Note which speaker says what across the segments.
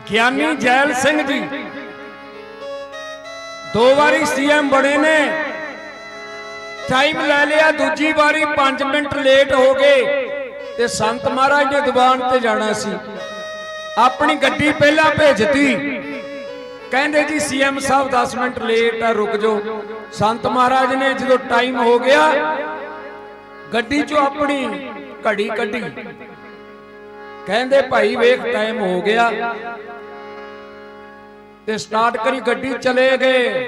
Speaker 1: ਗਿਆਨੀ ਜੈਲ ਸਿੰਘ ਜੀ। ਦੋ ਵਾਰੀ ਸੀਐਮ ਬਣੇ ਨੇ। ਟਾਈਮ ਲੈ ਲਿਆ, ਦੂਜੀ ਵਾਰੀ 5 ਮਿੰਟ ਲੇਟ ਹੋ ਗਏ ਤੇ ਸੰਤ ਮਹਾਰਾਜ ਨੇ ਦੀਵਾਨ ਤੇ ਜਾਣਾ ਸੀ। ਆਪਣੀ ਗੱਡੀ ਪਹਿਲਾਂ ਭੇਜਤੀ। ਕਹਿੰਦੇ ਜੀ, ਸੀਐਮ ਸਾਹਿਬ 10 ਮਿੰਟ ਲੇਟ ਆ, ਰੁਕ ਜਾਓ। ਸੰਤ ਮਹਾਰਾਜ ਨੇ ਜਦੋਂ ਟਾਈਮ ਹੋ ਗਿਆ, ਗੱਡੀ 'ਚੋਂ ਆਪਣੀ ਘੜੀ ਕੱਢੀ। ਕਹਿੰਦੇ ਭਾਈ ਵੇਖ ਟਾਈਮ ਹੋ ਗਿਆ। ਤੇ ਸਟਾਰਟ ਕਰੀ ਗੱਡੀ ਚਲੇ ਗਏ।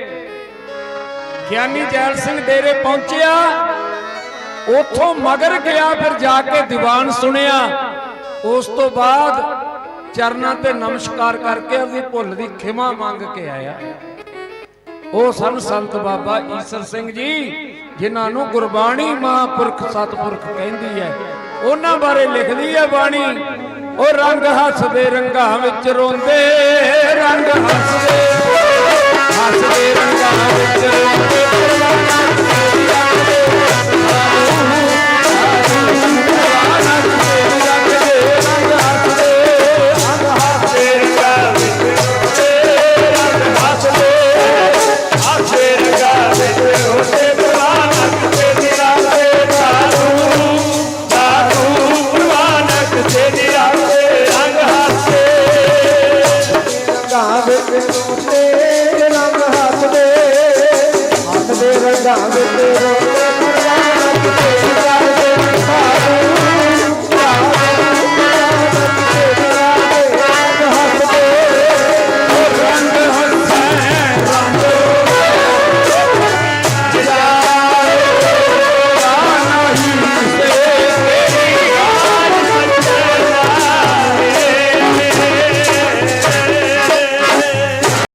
Speaker 1: ਗਿਆਨੀ ਜੈਲ ਸਿੰਘ ਡੇਰੇ ਪਹੁੰਚਿਆ। ਉਥੋਂ ਮਗਰ ਗਿਆ ਫਿਰ ਜਾ ਕੇ ਦੀਵਾਨ ਸੁਣਿਆ। ਉਸ ਤੋਂ ਬਾਅਦ ਚਰਨਾਂ ਤੇ ਨਮਸਕਾਰ ਕਰਕੇ ਉਹਦੀ ਭੁੱਲ ਦੀ ਖਿਮਾ ਮੰਗ ਕੇ ਆਇਆ। ਉਹ ਸਨ ਸੰਤ ਬਾਬਾ ਈਸਰ ਸਿੰਘ ਜੀ ਜਿਨ੍ਹਾਂ ਨੂੰ ਗੁਰਬਾਣੀ ਮਹਾਂਪੁਰਖ ਸਤਿਪੁਰਖ ਕਹਿੰਦੀ ਹੈ। ਉਹਨਾਂ ਬਾਰੇ ਲਿਖਦੀ ਹੈ ਬਾਣੀ। ਉਹ ਰੰਗ ਹੱਸਦੇ ਰੰਗਾਂ ਵਿੱਚ ਰੋਂਦੇ ਰੰਗ ਹੱਸਦੇ ਹੱਸਦੇ ਰੰਗਾਂ ਵਿੱਚ ਤੇ ਰੰਗ ਹੱਥ ਦੇ ਹੱਥ ਦੇ ਰੰਗਾਂ ਵਿੱਚ ਰੋਣ ਦਾ